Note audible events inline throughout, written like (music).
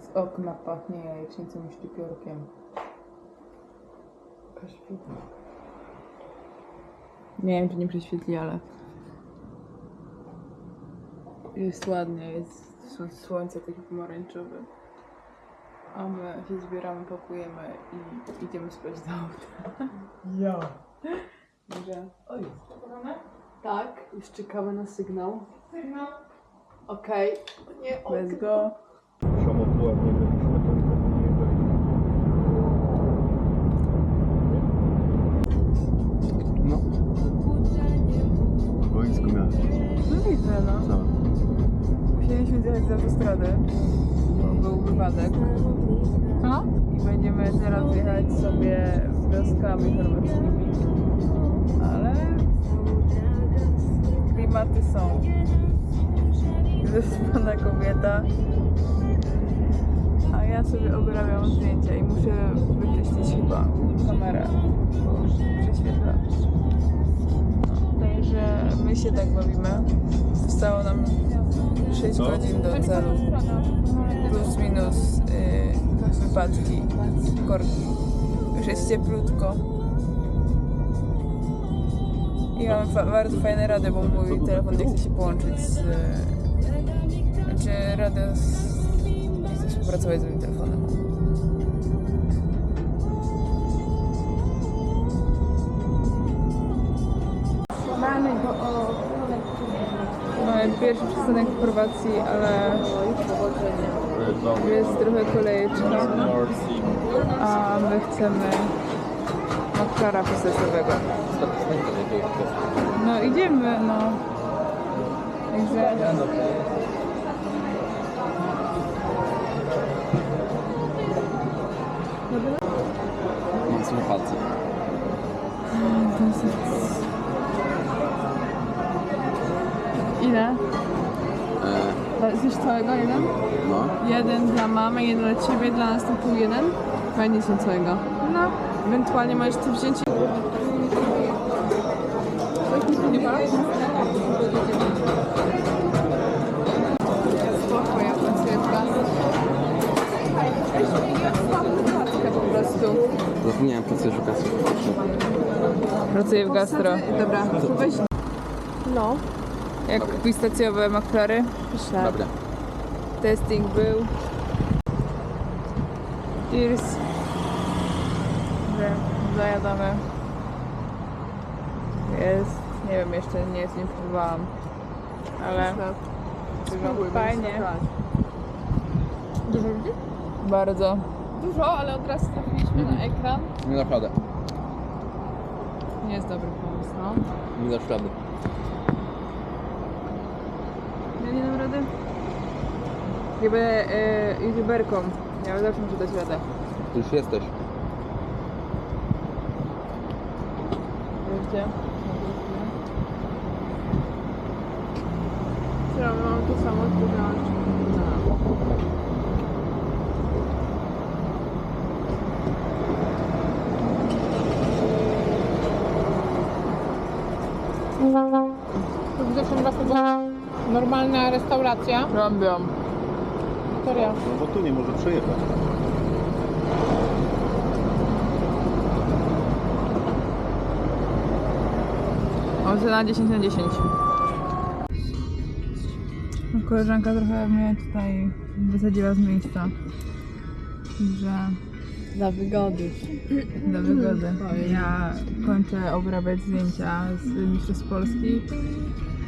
Z okna pachnie jajecznicą i szczypiorkiem. Nie wiem, czy nie prześwietli, ale jest ładnie, jest są słońce takie pomarańczowe. A my się zbieramy, pakujemy i idziemy spać do auta. Ja. Dobrze. Oj. Tak, już czekamy na sygnał. Sygnał. Okej. Nie, Let's go. Była No. W boisku miałeś. No widzę, no. Co? Musieliśmy zjechać z autostrady, bo był wypadek. Co? I będziemy teraz jechać sobie wioskami chorwackimi. Ale klimaty są. Wyspana kobieta. Ja sobie obrabiam zdjęcia i muszę wyczyścić chyba kamerę, bo prześwietla. No, także my się tak bawimy. Zostało nam 6 Co? godzin do celu. Plus minus y, wypadki, korki. Już jest cieplutko. I mamy fa- bardzo fajne rady, bo mój telefon nie chce się połączyć z... Znaczy radę z... nie chce współpracować z moim pierwszy przystanek w Chorwacji, ale jest trochę kolejeczka, a my chcemy makara procesowego. No idziemy, no. Także... całego jeden? no. Jeden dla mamy, jeden dla ciebie, dla nas to pół jeden. Fajnie się całego. No. Ewentualnie możesz ty wziąć... Spoko, ja pracuję w gazie. po prostu. Zapomniałem pracujesz w kasy. Pracuję w gastro. Dobra, weź. No. Jak pistacjowe maklary. Myślę. Dobra. Testing był. Cheers. Że zajadamy. Jest, nie wiem, jeszcze nie, nie próbowałam. Ale wygląda fajnie. Dużo ludzi? Bardzo. Dużo, ale od razu trafiliśmy na ekran. Nie rady. Nie jest dobry pomysł, no. Nie. Ja nie dam rady. Chyba e, youtuberką. Ja zawsze muszę dać radę. Ty już jesteś. Wiecie? Mam to samo. W zeszłym roku była normalna restauracja. Robią. No bo tu nie może przejechać. Ocena 10 na 10. No, Koleżanka trochę mnie tutaj wysadziła z miejsca. Że Dla wygody. dla wygody. Ja kończę obrabiać zdjęcia z Mistrzostw Polski.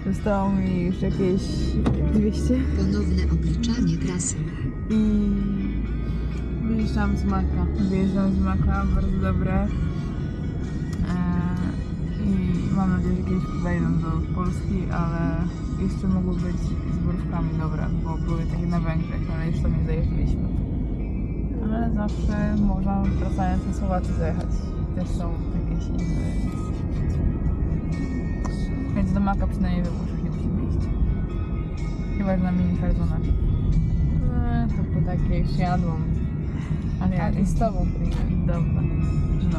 Zostało mi już jakieś 200 Ponowne obliczanie trasy. i wyjeżdżam z Maka. Wyjeżdżam z Maka, bardzo dobre. Eee, I mam nadzieję, że kiedyś wejdą do Polski, ale jeszcze mogły być z borówkami dobre, bo były takie na Węgrzech, ale jeszcze nie dojeżdżaliśmy. Ale zawsze można wracając na Słowację zajechać. Też są jakieś inne, więc... Do Maka przynajmniej we Włoszech nie musimy iść. Chyba, że na mini Farzona. No, to po takiej wsiadłam. Ale ja i z tobą Dobra. No.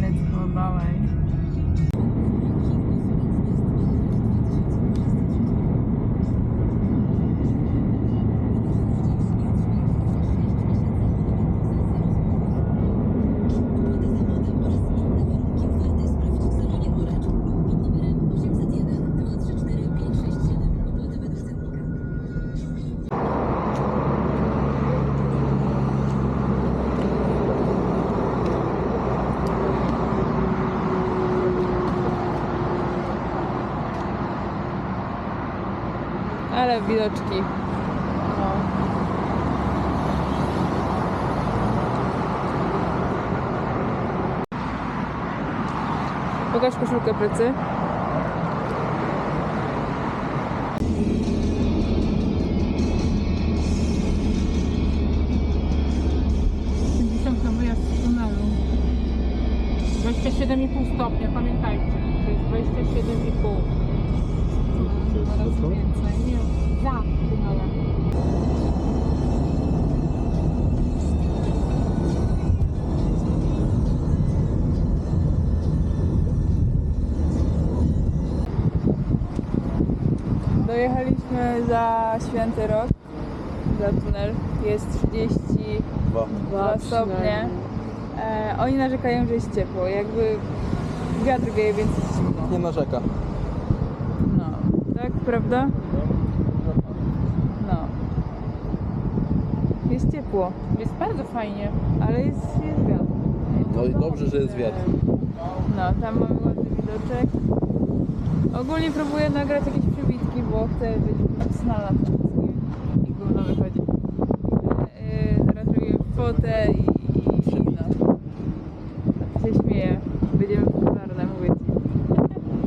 Let's go dalej. Ale widoczki. No. Pokaż koszulkę plecy. 27,5 stopnia, pamiętajcie. To jest 27,5. Coraz Dojechaliśmy za Święty Rok, za tunel. Jest 32 Dwa. stopnie. E, oni narzekają, że jest ciepło. Jakby wiatr wieje, więc jest zimno. Nie narzeka. No, tak, prawda? No. Jest ciepło, Jest bardzo fajnie. ale jest, jest wiatr. No i dobrze, że jest wiatr. No, tam mamy ładny widoczek. Ogólnie próbuję nagrać jakieś bo chcę być profesjonalna w tym wszystkim i gówno wychodzi. Yy, teraz robię fotę i, i, i no. się śmieję. Będziemy popularne, mówię ci.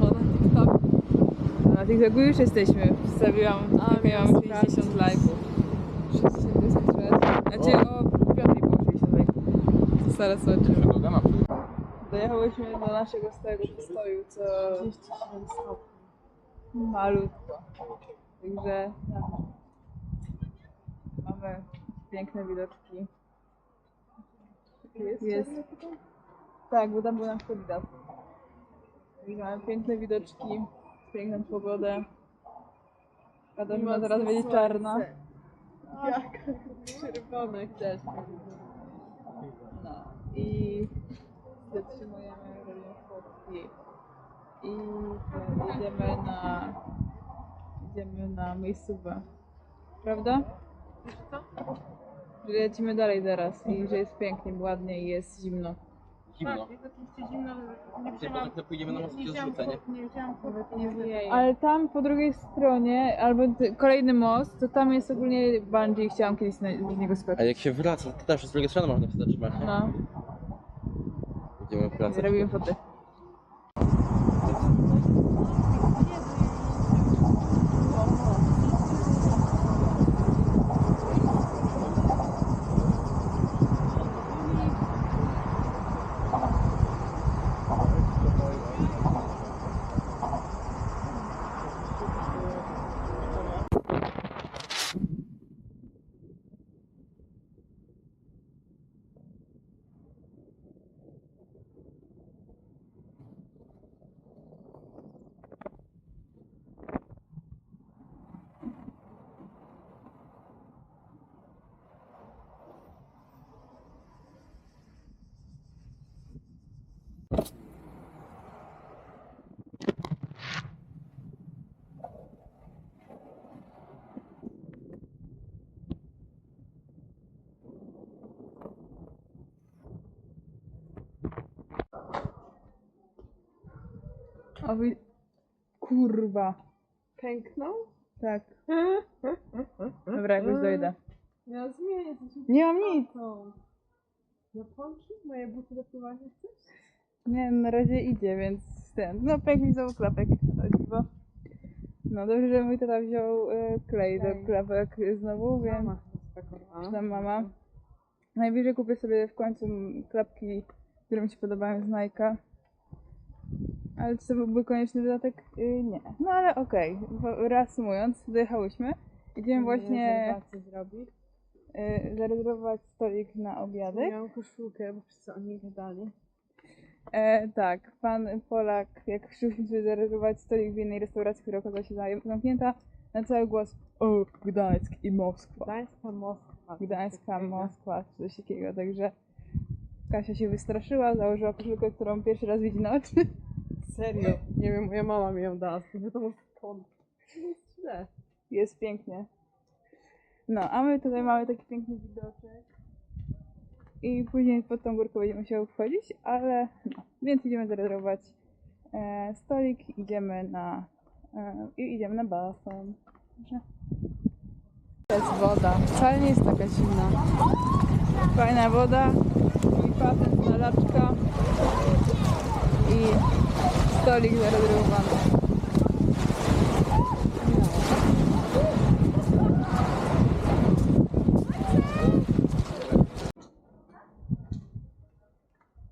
O, na TikTok. No, na TikToku już jesteśmy. Wstawiłam, A, miałam miałam 60 lajków. 63. Znaczy o 5 było 60 lajków. To Zaraz zobaczymy. Dojechałyśmy do naszego stałego postoju, co 37 stopni. Malutko. Także mamy piękne widoczki. Jest. Tak, bo tam był kandydat. Także Mamy piękne widoczki, piękną pogodę. Katarzyna zaraz będzie czarna. Jak czerwone też. No i zatrzymujemy, robimy fotki i jedziemy na jedziemy na miejscówkę. Prawda? Że lecimy dalej teraz i że jest pięknie, ładnie i jest zimno. Zimno. Tak, jest oczywiście zimno. Nie bo pójdziemy na nie. Ale tam po drugiej stronie, albo kolejny most, to tam jest ogólnie bungee i chciałam kiedyś na, z niego A skoczyć. jak się wraca, to też z drugiej strony można się zatrzymać. nie? No, Idziemy wracać. zrobimy fotę. O, wi- kurwa. Pęknął? Tak. (laughs) Dobra, jakoś dojdę. Ja zmienię to się Nie mam nic. Japonki? Moje buty do pływania chcesz? Nie, na razie idzie, więc ten. No, pękł mi znowu klapek, jak chodzi, bo... No dobrze, że mój tata wziął e, klej do Klej. klapek znowu, wiem. Mama. Czy tam mama. Najwyżej kupię sobie w końcu klapki, które mi się podobają z Nike'a. Ale czy to byłby konieczny dodatek? Y, nie. No ale okej. Okay. Reasumując, dojechałyśmy. Idziemy właśnie zrobić. y, zarezerwować stolik na obiadek. Miałam koszulkę, bo wszyscy o niej gadali. E, tak, pan Polak, jak przyszliśmy sobie zarezerwować stolik w jednej restauracji, która okazała się zam- zamknięta, na cały głos o, Gdańsk i Moskwa. Gdańska, Moskwa. Gdańska, Moskwa, czy coś takiego, także Kasia się wystraszyła, założyła koszulkę, którą pierwszy raz widzi na oczy. Serio? Nie wiem, moja mama mi ją dała, nie wiadomo skąd. Jest źle. Jest pięknie. No, a my tutaj mamy taki piękny widoczek. I później pod tą górką będziemy się wchodzić, ale no, więc idziemy zarezerwować e, stolik, idziemy na e, i idziemy na basen. To jest woda. Wcale nie jest taka zimna. Fajna woda i patent na laczka i stolik zarezerwowany.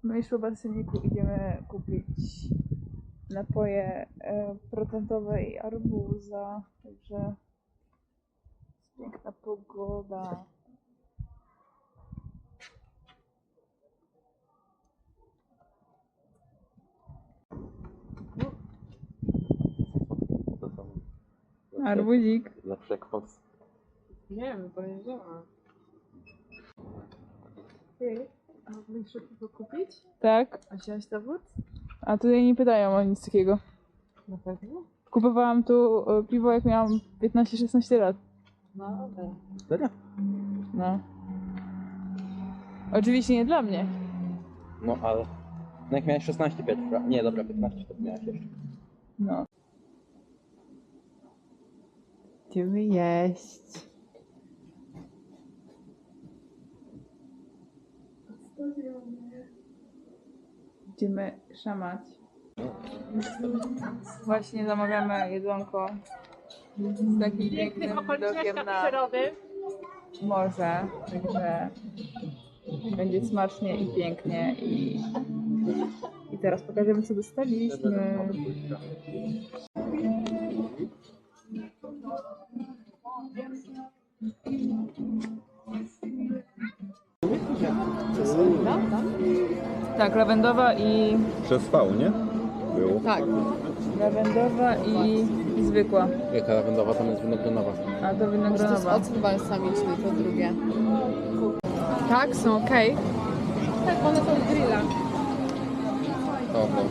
My już po baseniku idziemy kupić napoje e, procentowe i arbuza, także piękna pogoda. Arbuzik. za przekwas. Nie wiem, podejrzewam. Ty, a mógłbyś szybko kupić? Tak? A wziąłeś dowód? A tutaj nie pytają o nic takiego. Na pewno? Kupowałam tu e, piwo jak miałam 15-16 lat. No dobra. Serio? No. Oczywiście nie dla mnie. No ale... No jak miałeś 16 pierwszy raz. Nie, dobra, 15 to miałeś jeszcze. No. Idziemy jeść. Idziemy szamać. Właśnie zamawiamy jedzonko z takim pięknym widokiem na morze. Także będzie smacznie i pięknie i, i teraz pokażemy co dostaliśmy. Tak, lawendowa i Przez V, nie? Było. Tak. lawendowa i zwykła. Jaka lawendowa, tam jest winogronowa. A to To jest wynagrodowa. ocet balsamiczny, to drugie. Tak, są ok. Tak, one są z grilla. O, no.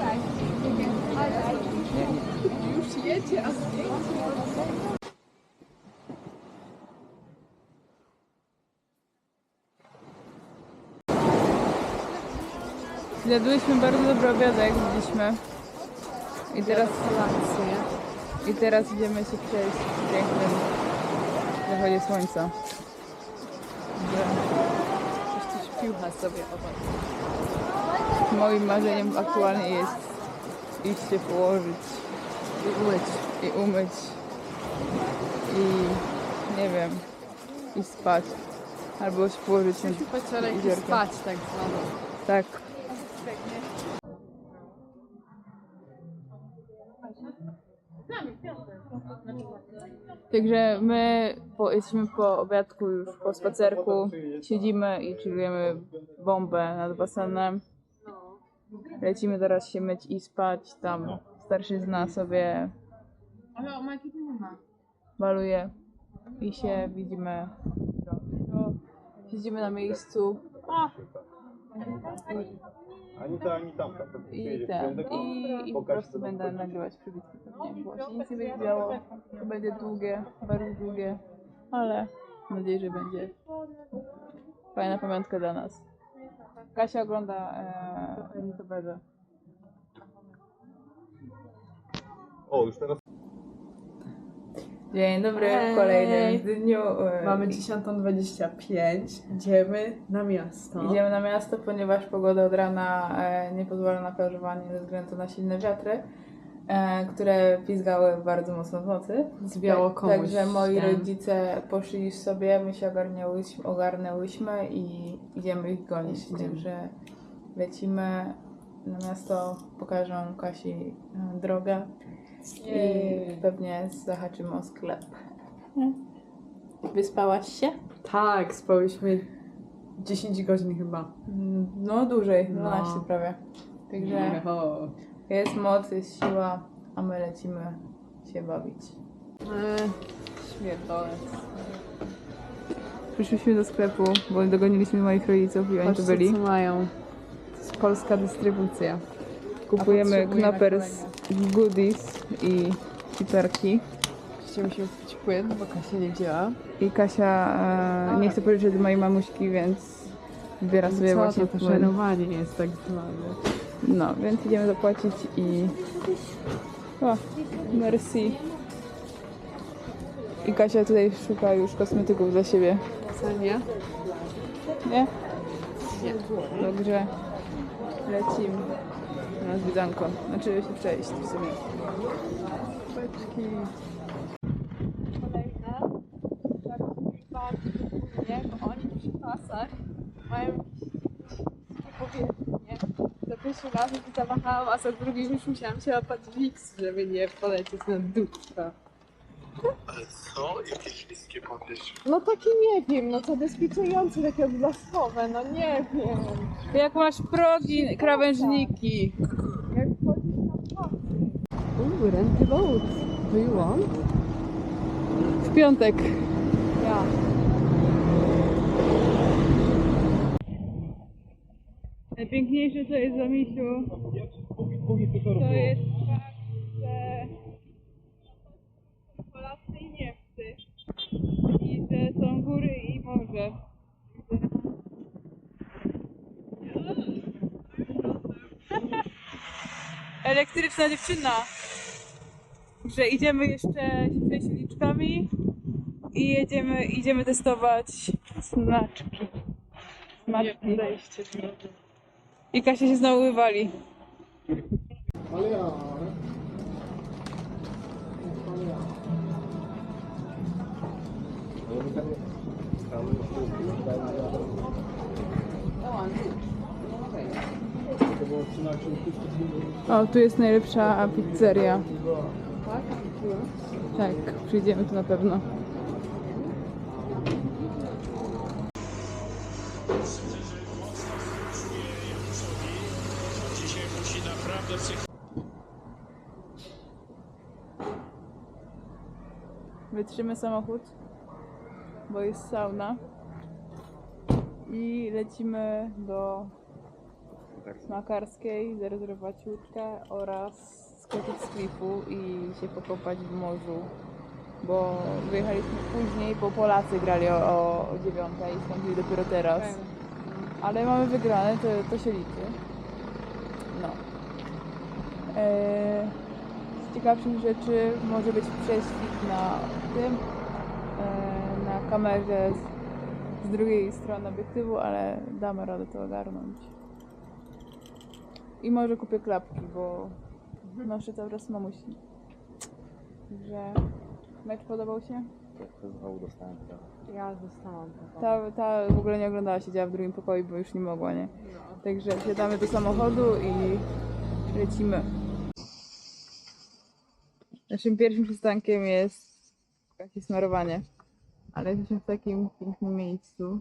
Już jedzie, a zdjęcie. Zjadłyśmy bardzo dobry obiadek, widzieliśmy. I teraz. I teraz idziemy się przejść w pięknym zachodzie słońca. Coś piłcha sobie obok. Moim marzeniem aktualnie jest iść się położyć I umyć. i umyć i nie wiem, i spać. Albo się położyć na i Jeziorko. spać tak zwane. Tak. Także my po, jesteśmy po obiadku już po spacerku, siedzimy i chillujemy bombę nad basenem. Lecimy teraz się myć i spać. Tam starszyzna sobie maluje i się widzimy. Siedzimy na miejscu Ani ta, ani tamta. i ten. I, i po prostu będę nagrywać przybitki pewnie, bo się nic nie będzie działo. To będzie długie, bardzo długie, ale mam nadzieję, że będzie fajna pamiątka dla nas. Kasia ogląda e, youtuberze. O, już teraz Dzień dobry, w kolejnym dniu. e, Mamy 10.25. Idziemy na miasto. Idziemy na miasto, ponieważ pogoda od rana e, nie pozwala na plażowanie ze względu na silne wiatry, e, które pizgały bardzo mocno w nocy. Zwiało Tak- komuś. Także moi rodzice poszli już sobie, my się ogarniałyśmy, ogarnęłyśmy i idziemy ich gonić. Także lecimy na miasto, pokażę Kasi drogę i pewnie zahaczymy o sklep. Wyspałaś się? Tak, spałyśmy 10 godzin chyba. Mm, No dłużej, No. 12 prawie. Także jest moc, jest siła, a my lecimy się bawić. Eee, Śmierdolec. Przyszliśmy do sklepu, bo dogoniliśmy moich rodziców i oni tu byli. co mają. To jest polska dystrybucja. Kupujemy potrzebujemy knappers, goodies i ciperki. Oczywiście musimy kupić płyn, bo Kasia nie działa. I Kasia e, nie chce pożyczyć od mojej mamuśki, więc wybiera sobie Co właśnie to, płyn. szanowanie jest tak zwane. No, więc idziemy zapłacić i... O, merci. I Kasia tutaj szuka już kosmetyków dla siebie. Nie? Nie? Nie. Dobrze. Lecimy na zwiedzanko. Znaczy się przejść w sumie. Paczki. Kolejne. Bardzo nie, bo oni przy pasach mają jakieś powierzchnie. Za pierwszym razem to zamachałam, a za drugim już musiałam się łapać wiks, żeby nie polecieć na dupka. Ale co? Jakieś niskie powierzchnie? No takie nie wiem, no to dezynfekujące, takie odblaskowe, no nie wiem. Jak masz progi, krawężniki. Jak wchodzisz na pasy. Uuu, renty boat. Do you want? W piątek. Ja. Najpiękniejsze co jest w Zamisiu, to jest fakt, Polacy i Niemcy i że są góry i morze. Elektryczna dziewczyna. Że idziemy jeszcze uliczkami i jedziemy, idziemy testować smaczki. Smaczki. I Kasia się znowu wywali. O, tu jest najlepsza pizzeria. Tak, przyjdziemy tu na pewno. Wytrzymy samochód, bo jest sauna. I lecimy do Makarskiej, zarezerwować łódkę oraz skoczyć z klifu i się pokopać w morzu. Bo wyjechaliśmy później, bo Polacy grali o, o, o 9 i skończyli dopiero teraz. Ale mamy wygrane, to, to się liczy. No. Eee, z ciekawszych rzeczy może być prześwit na tym, kamerze z, z drugiej strony obiektywu, ale damy radę to ogarnąć. I może kupię klapki, bo noszę cały czas mamusi. Także mecz podobał się? Znowu dostałem Ja zostałam. Ta, ta w ogóle nie oglądała, siedziała w drugim pokoju, bo już nie mogła, nie? Także siadamy do samochodu i lecimy. Naszym pierwszym przystankiem jest jakieś smarowanie. Ale jesteśmy w takim pięknym miejscu.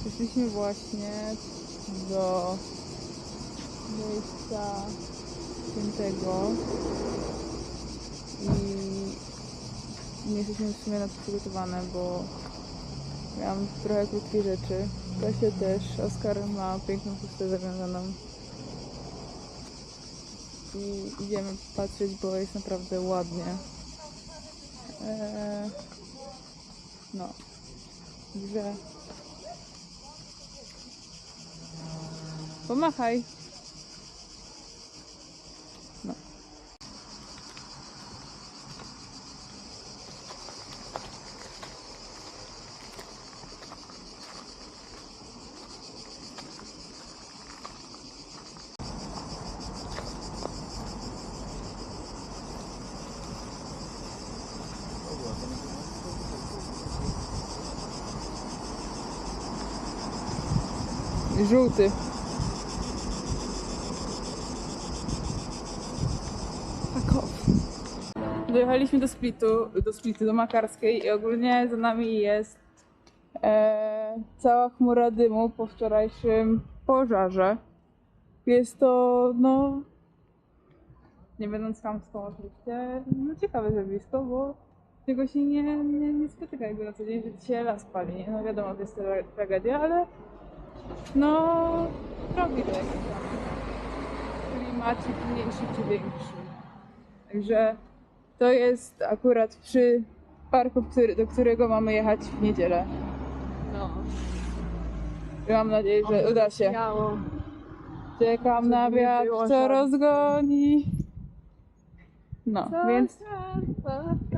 Przyszliśmy właśnie do miejsca świętego i nie jesteśmy w sumie na to przygotowane, bo miałam trochę krótkie rzeczy. Kasia też. Oskar ma piękną chustę zawiązaną. I idziemy patrzeć, bo jest naprawdę ładnie. Eee, no. Także... Pomachaj. No. Żółty. Dojechaliśmy do Splitu, do Splitu, do Makarskiej i ogólnie za nami jest e, cała chmura dymu po wczorajszym pożarze. Jest to, no, nie będąc chamską oczywiście, no ciekawe zjawisko, bo tego się nie, nie, nie spotyka jakby na co dzień, że się las pali? No wiadomo, to jest tra- tragedia, ale no, robi tam klimacik mniejszy czy większy. Także to jest akurat przy parku, który, do którego mamy jechać w niedzielę. No. I mam nadzieję, że uda się. Miało. Czekam na wiatr, co rozgoni. No, więc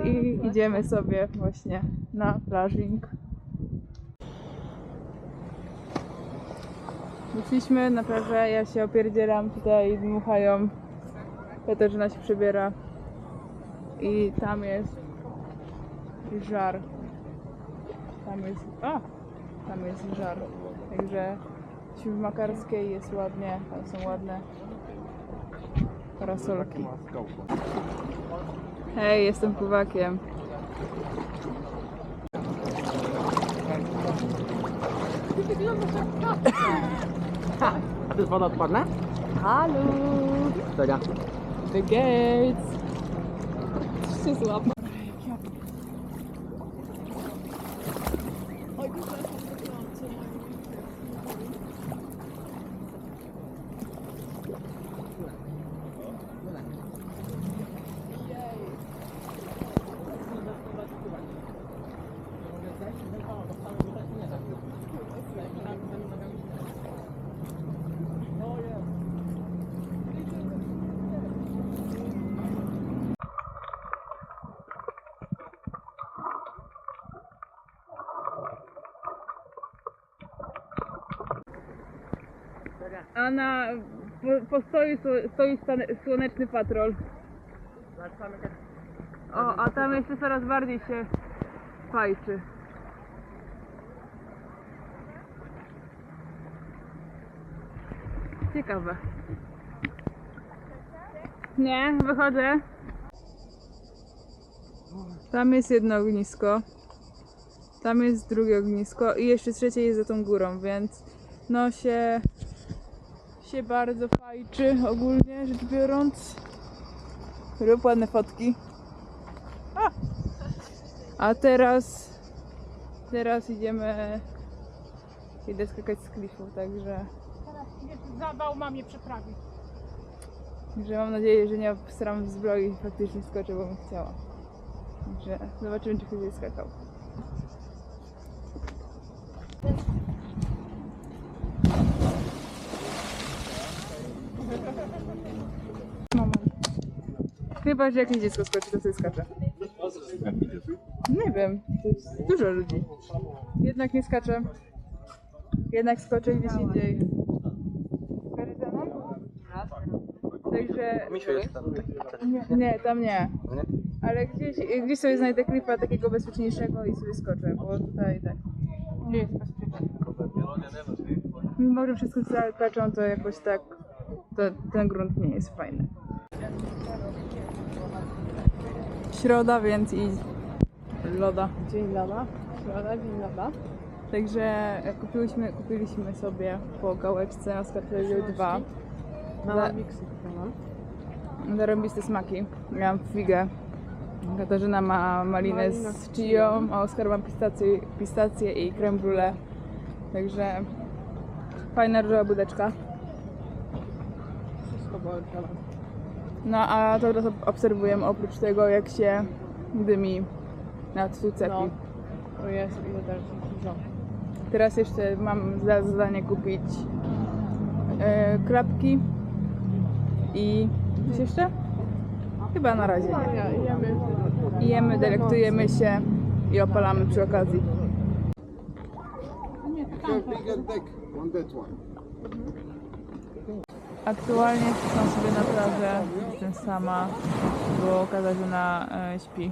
i I idziemy sobie właśnie na plażing. Wyszliśmy na plażę, ja się opierdzielam, tutaj dmuchają. Katarzyna się przebiera. I tam jest żar. Tam jest. A! Tam jest żar. Także w Makarskiej jest ładnie, tam są ładne parasolki. Hej, jestem pływakiem. A to jest woda odpadna? Halo! Dobra. The gates! Coś się A na po, postoju sto- stoi słoneczny patrol. O, a tam jeszcze coraz bardziej się fajczy. Ciekawe. Nie, wychodzę. Tam jest jedno ognisko. Tam jest drugie ognisko i jeszcze trzecie jest za tą górą, więc no się się bardzo fajczy ogólnie rzecz biorąc. Rób ładne fotki. A, A teraz teraz idziemy idę skakać z klifu, także Zawał mamie przeprawi. Także mam nadzieję, że nie obstram zbroi i faktycznie skoczę, bo bym chciała. Także zobaczymy, czy ktoś będzie skakał. Chyba, że jakieś dziecko skoczy, to sobie skacze. Nie wiem, to jest dużo ludzi. Jednak nie skaczę. Jednak skoczę gdzieś indziej. Mną? Także... Misiu jest tam. Nie, nie, tam nie. Nie? Ale gdzieś, gdzieś sobie znajdę klipa takiego bezpieczniejszego i sobie skoczę, bo tutaj tak. Nie jest bezpiecznie. Mimo, że wszystko skaczą, to jakoś tak to, ten grunt nie jest fajny. Środa, więc i loda. Dzień loda. Środa, dzień loda. Także e, kupiłyśmy, kupiliśmy sobie po gałeczce na skarpecie 2 Mama miksy kupiłam. zarobiste smaki. Miałam figę. Katarzyna ma malinę Malina z z chiją, a Oskar ma pistację, pistację i creme brulee. Także fajna różowa budeczka. Wszystko było oddzielone. No a to teraz ob- obserwujemy oprócz tego jak się dymi nad tu cepi. No. To jest ile też dużo. Teraz jeszcze mam za zadanie kupić e, klapki i coś jeszcze? Chyba na razie nie. Jemy. Delektujemy się i opalamy przy okazji. bigger deck on that one. Aktualnie przyszłam sobie na plażę, jestem sama, bo Katarzyna e, śpi.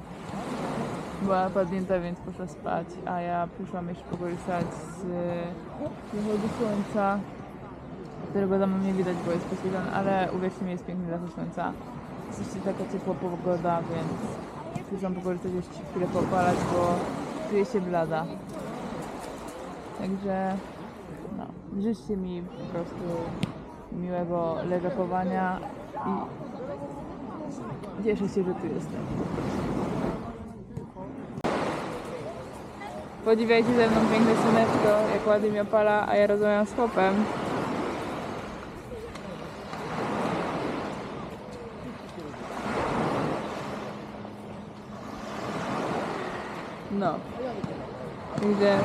Była padnięta, więc poszła spać, a ja przyszłam jeszcze pokorzystać z e, zachodu słońca, którego mną nie widać, bo jest poświetlony, ale uwierzcie mi, jest piękny zachód słońca. Jest jeszcze taka ciepła pogoda, więc przyszłam pokorzystać jeszcze chwilę popalać, bo czuję się blada. Także no, życzcie mi po prostu miłego leżakowania i cieszę się, że tu jestem. Podziwiajcie ze mną piękne słoneczko, jak ładnie mi opala, a ja rozmawiam z chłopem. No. Widzę,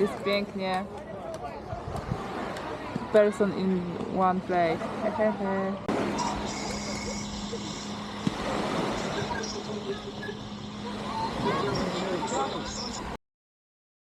jest pięknie. Person in one place. (laughs)